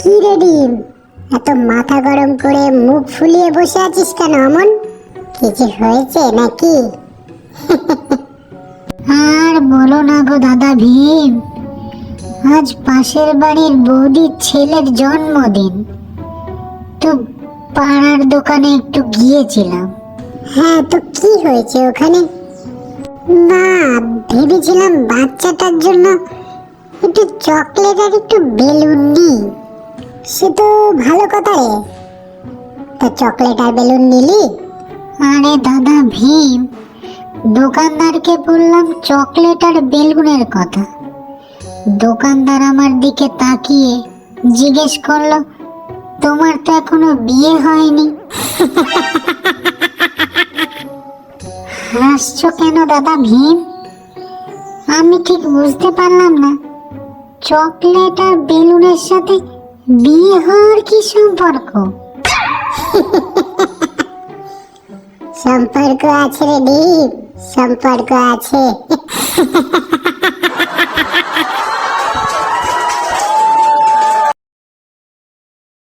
কি রে ডিম এত মাথা গরম করে মুখ ফুলিয়ে বসে আছিস কেন, অমন? কিছু হয়েছে নাকি? আর বলো না গো দাদা ভীম, আজ পাশের বাড়ির বৌদির ছেলের জন্মদিন। তো পাড়ার দোকানে একটু গিয়েছিলাম। হ্যাঁ তো কি হয়েছে ওখানে? না, ভেবেছিলাম বাচ্চাটার জন্য একটু চকলেট আর একটু বেলুন নিই। সে তো ভালো কথা রে। তা চকলেট আর বেলুন নিলি? আরে দাদা ভীম, দোকানদারকে বললাম চকলেট আর বেলুনের কথা। দোকানদার আমার দিকে তাকিয়ে জিজ্ঞেস করল, তোমার তো এখনও বিয়ে হয়নি? হাসছো কেন দাদা ভীম? আমি ঠিক বুঝতে পারলাম না। চকলেট আর বেলুনের সাথে বিয়ে হওয়ার কি সম্পর্ক? সম্পর্ক আছে রে দীপ সম্পর্ক আছে।